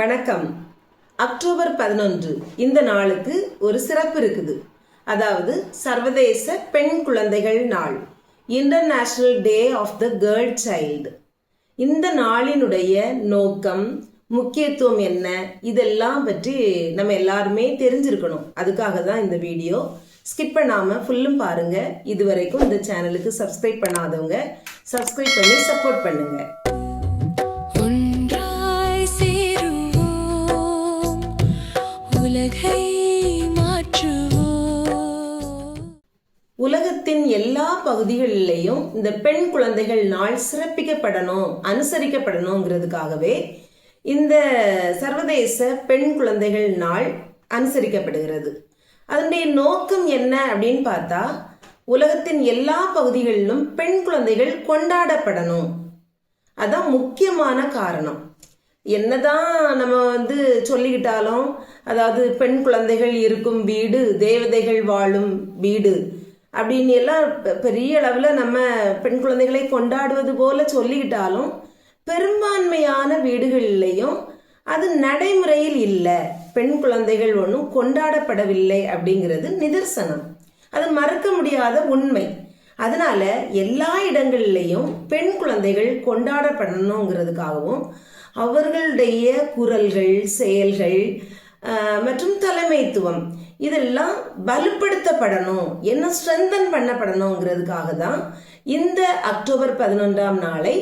வணக்கம். அக்டோபர் பதினொன்று இந்த நாளுக்கு ஒரு சிறப்பு இருக்குது. அதாவது சர்வதேச பெண் குழந்தைகள் நாள் international day of the girl child இந்த நாளினுடைய நோக்கம் முக்கியத்துவம் என்ன? இதெல்லாம் பற்றி நம்ம எல்லாருமே தெரிஞ்சிருக்கணும். அதுக்காக தான் இந்த வீடியோ. ஸ்கிப் பண்ணாமல் ஃபுல்லும் பாருங்கள் இது வரைக்கும் இந்த சேனலுக்கு சப்ஸ்கிரைப் பண்ணாதவங்க சப்ஸ்கிரைப் பண்ணி சப்போர்ட் பண்ணுங்கள் எல்லா பகுதிகளிலையும் இந்த பெண் குழந்தைகள் நாள் சிறப்பிக்கப்படணும் அனுசரிக்கப்படணுங்கிறதுக்காகவே இந்த சர்வதேச பெண் குழந்தைகள் நாள் அனுசரிக்கப்படுகிறது. அதனுடைய நோக்கம் என்ன அப்படின்னு பார்த்தா உலகத்தின் எல்லா பகுதிகளிலும் பெண் குழந்தைகள் கொண்டாடப்படணும். அதான் முக்கியமான காரணம். என்னதான் நம்ம வந்து சொல்லிக்கிட்டாலும் அதாவது பெண் குழந்தைகள் இருக்கும் வீடு தேவதைகள் வாழும் வீடு அப்படின்னு எல்லாம் பெரிய அளவில் நம்ம பெண் குழந்தைகளை கொண்டாடுவது போல சொல்லிக்கிட்டாலும் பெரும்பான்மையான வீடுகளிலையும் அது நடைமுறையில் இல்லை. பெண் குழந்தைகள் ஒன்றும் கொண்டாடப்படவில்லை அப்படிங்கிறது நிதர்சனம். அது மறக்க முடியாத உண்மை. அதனால எல்லா இடங்கள்லையும் பெண் குழந்தைகள் கொண்டாடப்படணுங்கிறதுக்காகவும் அவர்களுடைய குரல்கள் செயல்கள் மற்றும் தலைமைத்துவம் இதெல்லாம் வலுப்படுத்தப்படணும். என்ன ஸ்ட்ரென்தன் பண்ணப்படணுங்கிறதுக்காக தான் இந்த அக்டோபர் பதினொன்றாம் நாளை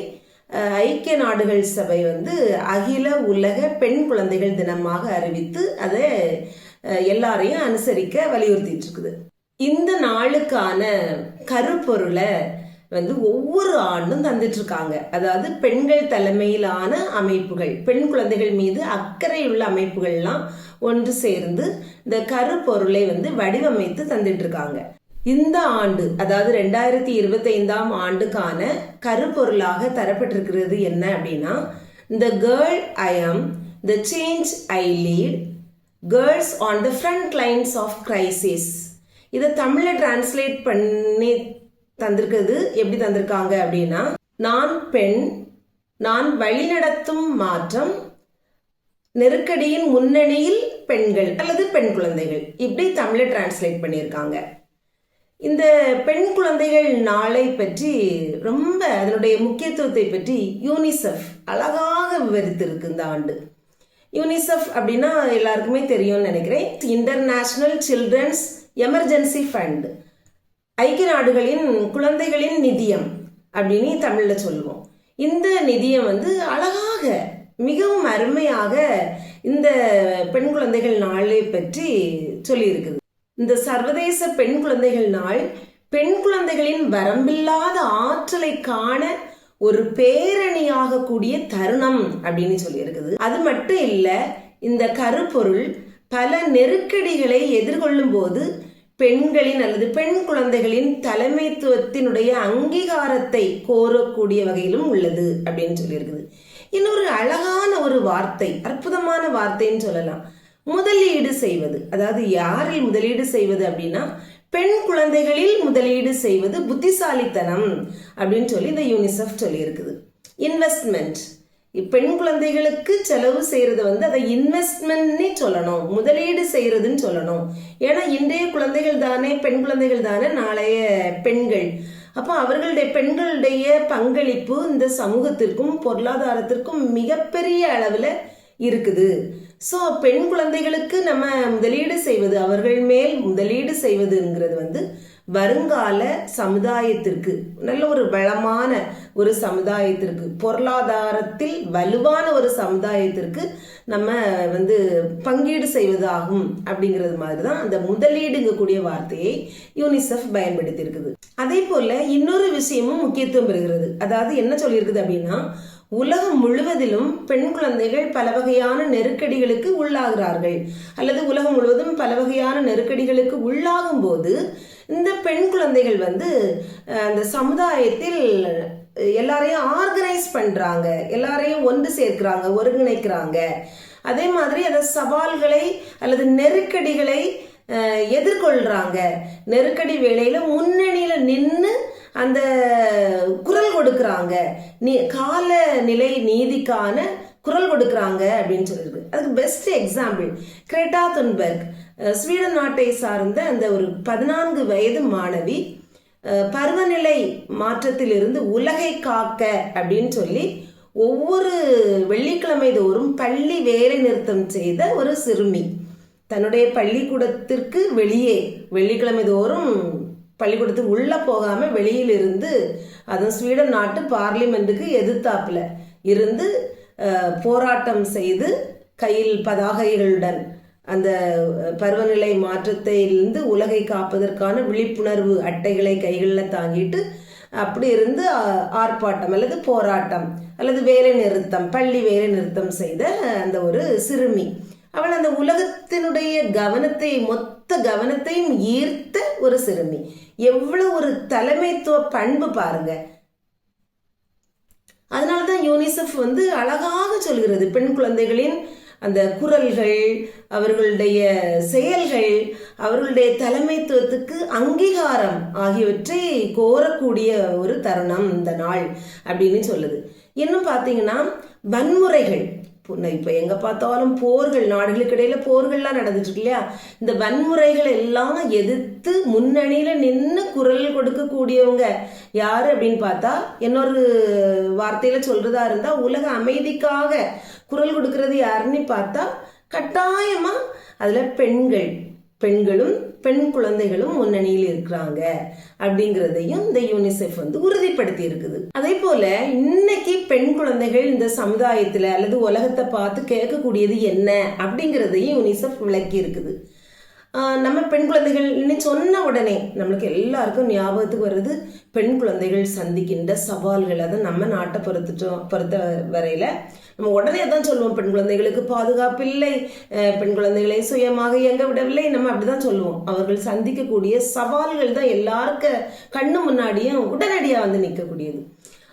ஐக்கிய நாடுகள் சபை வந்து அகில உலக பெண் குழந்தைகள் தினமாக அறிவித்து அதை எல்லாரையும் அனுசரிக்க வலியுறுத்திட்டு இருக்குது. இந்த நாளுக்கான கருப்பொருளை வந்து ஒவ்வொரு ஆண்டும் தந்துட்டு இருக்காங்க அதாவது பெண்கள் தலைமையிலான அமைப்புகள் பெண் குழந்தைகள் மீது அக்கறையுள்ள அமைப்புகள்லாம் ஒன்று சேர்ந்து இந்த கருப்பொருளை வந்து வடிவமைத்து தந்துட்டு இருக்காங்க இந்த ஆண்டு அதாவது ரெண்டாயிரத்தி இருபத்தைந்தாம் ஆண்டுக்கான கருப்பொருளாக தரப்பட்டிருக்கிறது என்ன அப்படின்னா இந்த girl I am the change I lead girls on the front lines of crisis இதை தமிழில் டிரான்ஸ்லேட் பண்ணி தந்திருக்கிறது. எப்படி தந்திருக்காங்க அப்படின்னா நான் பெண் நான் வழிநடத்தும் மாற்றம் நெருக்கடியின் முன்னணியில் பெண்கள் அல்லது பெண் குழந்தைகள். இப்படி தமிழை டிரான்ஸ்லேட் பண்ணியிருக்காங்க. இந்த பெண் குழந்தைகள் நாளை பற்றி ரொம்ப அதனுடைய முக்கியத்துவத்தை பற்றி யூனிசெஃப் அழகாக விவரித்திருக்கு இந்த ஆண்டு. யூனிசெஃப் அப்படின்னா எல்லாருக்குமே தெரியும்னு நினைக்கிறேன். இன்டர்நேஷ்னல் சில்ட்ரன்ஸ் எமர்ஜென்சி ஃபண்ட் ஐக்கிய நாடுகளின் குழந்தைகளின் நிதியம் அப்படின்னு தமிழில் சொல்லுவோம். இந்த நிதியம் வந்து அழகாக மிகவும் அருமையாக இந்த பெண் குழந்தைகள் நாளை பற்றி சொல்லியிருக்குது. இந்த சர்வதேச பெண் குழந்தைகள் நாள் பெண் குழந்தைகளின் வரம்பில்லாத ஆற்றலை காண ஒரு பேரணியாக கூடிய தருணம் அப்படின்னு சொல்லியிருக்குது. அது மட்டும் இல்லை இந்த கருப்பொருள் பல நெருக்கடிகளை எதிர்கொள்ளும் போது பெண்களின் அல்லது பெண் குழந்தைகளின் தலைமைத்துவத்தினுடைய அங்கீகாரத்தை கோரக்கூடிய வகையிலும் உள்ளது அப்படின்னு சொல்லியிருக்குது. இன்னொரு அழகான ஒரு வார்த்தை அற்புதமான வார்த்தைன்னு சொல்லலாம். முதலீடு செய்வது. அதாவது யாரில் முதலீடு செய்வது அப்படின்னா பெண் குழந்தைகளில் முதலீடு செய்வது புத்திசாலித்தனம் அப்படின்னு சொல்லி இந்த யூனிசெஃப் சொல்லியிருக்குது. இன்வெஸ்ட்மெண்ட் பெண் குழந்தைகளுக்கு செலவு செய்யறது வந்து அதை இன்வெஸ்ட்மெண்ட்னே சொல்லணும். முதலீடு செய்யறதுன்னு சொல்லணும். ஏன்னா இன்றைய குழந்தைகள் தானே பெண் குழந்தைகள் தானே நாளைய பெண்கள். அப்போ அவர்களுடைய பெண்களுடைய பங்களிப்பு இந்த சமூகத்திற்கும் பொருளாதாரத்திற்கும் மிகப்பெரிய அளவில் இருக்குது. ஸோ பெண் குழந்தைகளுக்கு நம்ம முதலீடு செய்வது அவர்கள் மேல் முதலீடு செய்வதுங்கிறது வந்து வருங்கால சமுதாயத்திற்கு நல்ல ஒரு வளமான ஒரு சமுதாயத்திற்கு பொருளாதாரத்தில் வலுவான ஒரு சமுதாயத்திற்கு நம்ம வந்து பங்கீடு செய்வதாகும் அப்படிங்கிறது மாதிரி தான் அந்த முதலீடுங்கக்கூடிய வார்த்தையை யூனிசெஃப் பயன்படுத்தி இருக்குது அதே போல இன்னொரு விஷயமும் முக்கியத்துவம் பெறுகிறது. அதாவது என்ன சொல்லியிருக்குது அப்படின்னா உலகம் முழுவதிலும் பெண் குழந்தைகள் பல வகையான நெருக்கடிகளுக்கு உள்ளாகிறார்கள். அல்லது உலகம் முழுவதும் பல வகையான நெருக்கடிகளுக்கு உள்ளாகும் போது இந்த பெண் குழந்தைகள் வந்து அந்த சமுதாயத்தில் எல்லாரையும் ஆர்கனைஸ் பண்ணுறாங்க எல்லாரையும் ஒன்று சேர்க்கிறாங்க ஒருங்கிணைக்கிறாங்க. அதே மாதிரி அந்த சவால்களை அல்லது நெருக்கடிகளை எதிர்கொள்கிறாங்க நெருக்கடி வேலையில் முன்னணியில் நின்று அந்த குரல் கொடுக்குறாங்க. நீ கால நிலை நீதிக்கான குரல் கொடுக்குறாங்க அப்படின்னு சொல்லியிருக்கு அதுக்கு best example Greta Thunberg. Sweden நாட்டை சார்ந்த அந்த ஒரு பதினான்கு வயது மாணவி பருவநிலை மாற்றத்திலிருந்து உலகை காக்க அப்படின்னு சொல்லி ஒவ்வொரு வெள்ளிக்கிழமை தோறும் பள்ளி வேலை நிறுத்தம் செய்த ஒரு சிறுமி. தன்னுடைய பள்ளிக்கூடத்திற்கு வெளியே வெள்ளிக்கிழமை தோறும் பள்ளிக்கூடத்துக்கு உள்ளே போகாமல் வெளியில் இருந்து அதுவும் ஸ்வீடன் நாட்டு பார்லிமெண்ட்டுக்கு எதிர்த்தாப்பில் இருந்து போராட்டம் செய்து கையில் பதாகைகளுடன் அந்த பருவநிலை மாற்றத்திலிருந்து உலகை காப்பதற்கான விழிப்புணர்வு அட்டைகளை கைகளில் தாங்கிட்டு அப்படி இருந்து ஆர்ப்பாட்டம் அல்லது போராட்டம் அல்லது வேலை நிறுத்தம் பள்ளி வேலை நிறுத்தம் செய்த அந்த ஒரு சிறுமி. அவள் அந்த உலகத்தினுடைய கவனத்தை மொத்த கவனத்தையும் ஈர்த்த ஒரு சிறுமி. எவ்வளவு ஒரு தலைமைத்துவ பண்பு பாருங்க. அதனால தான் யூனிசெஃப் வந்து அழகாக சொல்கிறது பெண் குழந்தைகளின் அந்த குரல்கள் அவர்களுடைய செயல்கள் அவர்களுடைய தலைமைத்துவத்துக்கு அங்கீகாரம் ஆகியவற்றை கோரக்கூடிய ஒரு தருணம் இந்த நாள் அப்படின்னு சொல்லுது. இன்னும் பார்த்தீங்கன்னா வன்முறைகள். இப்போ எங்கே பார்த்தாலும் போர்கள் நாடுகளுக்கு இடையில போர்கள்லாம் நடந்துட்டு இருக்கு இல்லையா? இந்த வன்முறைகள் எல்லாம் எதிர்த்து முன்னணியில் நின்று குரல் கொடுக்கக்கூடியவங்க யார் அப்படின்னு பார்த்தா இன்னொரு வார்த்தையில் சொல்றதா இருந்தால் உலக அமைதிக்காக குரல் கொடுக்கறது யாருன்னு பார்த்தா கட்டாயமாக அதில் பெண்கள் பெண்களும் பெண் குழந்தைகளும் முன்னணியில் இருக்கிறாங்க அப்படிங்கிறதையும் இந்த யூனிசெஃப் வந்து உறுதிப்படுத்தி இருக்குது. அதே போல இன்னைக்கு பெண் குழந்தைகள் இந்த சமுதாயத்தில் அல்லது உலகத்தை பார்த்து கேட்கக்கூடியது என்ன அப்படிங்கிறதையும் யூனிசெஃப் விளக்கி இருக்குது. நம்ம பெண் குழந்தைகள் இன்னும் சொன்ன உடனே நம்மளுக்கு எல்லாருக்கும் ஞாபகத்துக்கு வருது பெண் குழந்தைகள் சந்திக்கின்ற சவால்கள். அதை நம்ம நாட்டை பொறுத்துட்டோம் பொறுத்த வரையில நம்ம உடனே தான் சொல்லுவோம் பெண் குழந்தைகளுக்கு பாதுகாப்பு இல்லை பெண் குழந்தைகளை சுயமாக இயங்க விடவில்லை நம்ம அப்படிதான் சொல்லுவோம். அவர்கள் சந்திக்கக்கூடிய சவால்கள் தான் எல்லாருக்க கண்ணு முன்னாடியும் உடனடியாக வந்து நிற்கக்கூடியது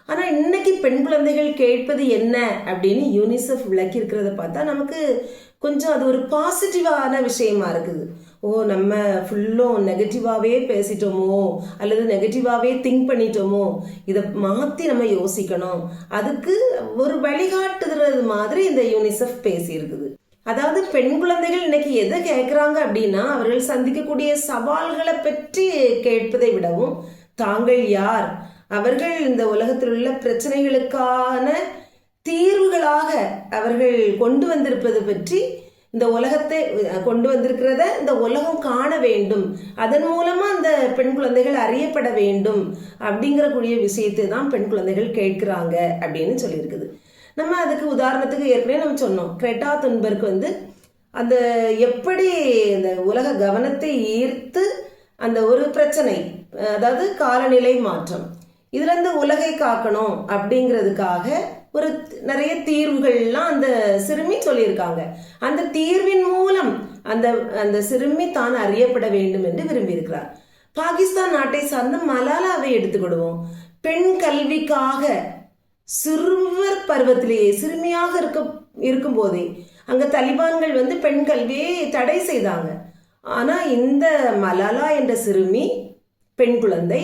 ஆனால் இன்னைக்கு பெண் குழந்தைகள் கேட்பது என்ன அப்படின்னு யூனிசெஃப் விளக்கி இருக்கிறத பார்த்தா நமக்கு கொஞ்சம் அது ஒரு பாசிட்டிவான விஷயமா இருக்குது. ஓ நம்ம ஃபுல்லும் நெகட்டிவாகவே பேசிட்டோமோ அல்லது நெகட்டிவாகவே திங்க் பண்ணிட்டோமோ இதை மாற்றி நம்ம யோசிக்கணும். அதுக்கு ஒரு வழிகாட்டுறது மாதிரி இந்த யூனிசெஃப் பேசியிருக்குது. அதாவது பெண் குழந்தைகள் இன்னைக்கு எதை கேட்குறாங்க அப்படின்னா அவர்கள் சந்திக்கக்கூடிய சவால்களை பற்றி கேட்பதை விடவும் தாங்கள் யார்? அவர்கள் இந்த உலகத்தில் உள்ள பிரச்சனைகளுக்கான தீர்வுகளாக அவர்கள் கொண்டு வந்திருப்பது பற்றி இந்த உலகத்தை கொண்டு வந்திருக்கிறத இந்த உலகம் காண வேண்டும். அதன் மூலமா அந்த பெண் குழந்தைகள் அறியப்பட வேண்டும் அப்படிங்கிறக்கூடிய விஷயத்தை தான் பெண் குழந்தைகள் கேட்கிறாங்க அப்படின்னு சொல்லியிருக்குது. நம்ம அதுக்கு உதாரணத்துக்கு ஏற்கனவே நம்ம சொன்னோம். கிரெட்டா துன்பருக்கு வந்து அந்த எப்படி இந்த உலக கவனத்தை ஈர்த்து அந்த ஒரு பிரச்சனை அதாவது காலநிலை மாற்றம். இதுலேருந்து உலகை காக்கணும் அப்படிங்கிறதுக்காக ஒரு நிறைய தீர்வுகள்லாம் அந்த சிறுமி சொல்லியிருக்காங்க. அந்த தீர்வின் மூலம் அந்த அந்த சிறுமி தான் அறியப்பட வேண்டும் என்று விரும்பியிருக்கிறார். பாகிஸ்தான் நாட்டை சார்ந்த மலாலாவை எடுத்துக்கிடுவோம். பெண் கல்விக்காக சிறுவர் பருவத்திலேயே சிறுமியாக இருக்க இருக்கும்போதே அங்க தலிபான்கள் வந்து பெண் கல்வியை தடை செய்தாங்க. ஆனா இந்த மலாலா என்ற சிறுமி பெண் குழந்தை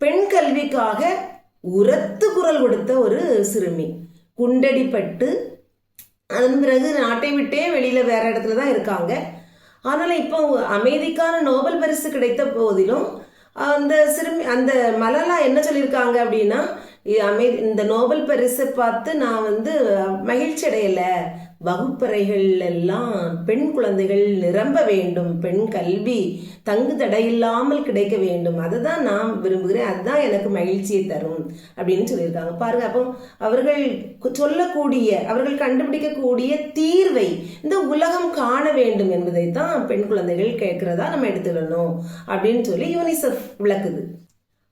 பெண் கல்விக்காக உரத்து குரல் கொடுத்த ஒரு சிறுமி. குண்டடிப்பட்டு அதன் பிறகு நாட்டை விட்டே வெளியில வேற இடத்துல தான் இருக்காங்க. ஆனால் இப்போ அமைதிக்கான நோபல் பரிசு கிடைத்த போதிலும் அந்த சிறுமி அந்த மலலா என்ன சொல்லியிருக்காங்க அப்படின்னா அமை இந்த நோபல் பரிசை பார்த்து நான் வந்து மகிழ்ச்சி அடையலை வகுப்பறைகள் எல்லாம் பெண் குழந்தைகள் நிரம்ப வேண்டும். பெண் கல்வி தங்கு தடையில்லாமல் கிடைக்க வேண்டும். அதை தான் நான் விரும்புகிறேன். அதுதான் எனக்கு மகிழ்ச்சியை தரும் அப்படின்னு சொல்லியிருக்காங்க. பாருங்க அப்போ அவர்கள் சொல்லக்கூடிய அவர்கள் கண்டுபிடிக்கக்கூடிய தீர்வை இந்த உலகம் காண வேண்டும் என்பதை தான் பெண் குழந்தைகள் கேட்கிறதா நம்ம எடுத்துக்கணும் அப்படின்னு சொல்லி யூனிசெஃப் விளக்குது.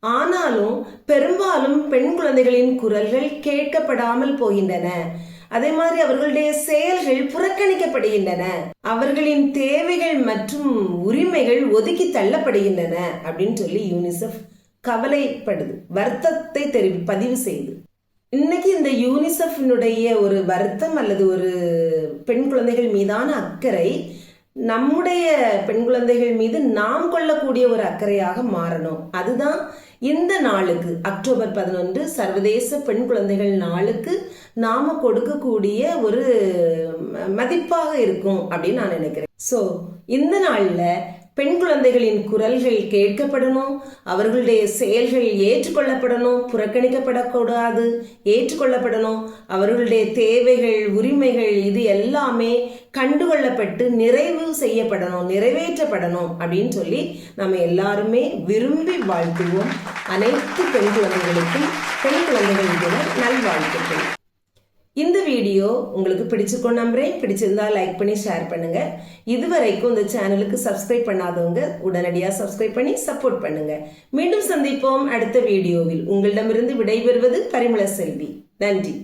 ஆனாலும் பெரும்பாலும் பெண் குழந்தைகளின் குரல்கள் கேட்கப்படாமல் போகின்றன. அதே மாதிரி அவர்களுடைய செயல்கள் புறக்கணிக்கப்படுகின்றன. அவர்களின் தேவைகள் மற்றும் உரிமைகள் ஒதுக்கி தள்ளப்படுகின்றன அப்படின்னு சொல்லி யூனிசெஃப் கவலைப்படுது. வருத்தத்தை தெரிவி பதிவு செய்து. இன்னைக்கு இந்த யூனிசெஃபினுடைய ஒரு வருத்தம் அல்லது ஒரு பெண் குழந்தைகள் மீதான அக்கறை நம்முடைய பெண் குழந்தைகள் மீது நாம் கொள்ளக்கூடிய ஒரு அக்கறையாக மாறணும். அதுதான் இந்த நாளுக்கு அக்டோபர் பதினொன்று சர்வதேச பெண் குழந்தைகள் நாளுக்கு நாம கொடுக்கக்கூடிய ஒரு மதிப்பாக இருக்கும் அப்படின்னு நான் நினைக்கிறேன். ஸோ இந்த நாள்ல பெண் குழந்தைகளின் குரல்கள் கேட்கப்படணும் அவர்களுடைய செயல்கள் ஏற்றுக்கொள்ளப்படணும் புறக்கணிக்கப்படக்கூடாது ஏற்றுக்கொள்ளப்படணும் அவர்களுடைய தேவைகள் உரி எல்லாமே கண்டுகொள்ளப்பட்டு நிறைவு செய்யப்படணும் நிறைவேற்றப்படணும் அப்படின்னு சொல்லி நம்ம எல்லாருமே விரும்பி வாழ்த்துவோம். அனைத்து பெண் குழந்தைகளுக்கும் பெண் குழந்தைகள் நல்வாழ்த்துக்கள். இந்த வீடியோ உங்களுக்கு பிடிச்சிருக்கோம் நம்புறேன். பிடிச்சிருந்தா லைக் பண்ணி ஷேர் பண்ணுங்க. இதுவரைக்கும் இந்த சேனலுக்கு சப்ஸ்கிரைப் பண்ணாதவங்க உடனடியாக சப்ஸ்கிரைப் பண்ணி சப்போர்ட் பண்ணுங்க. மீண்டும் சந்திப்போம். அடுத்த வீடியோவில் உங்களிடமிருந்து விடைபெறுவது பரிமள செல்வி. நன்றி.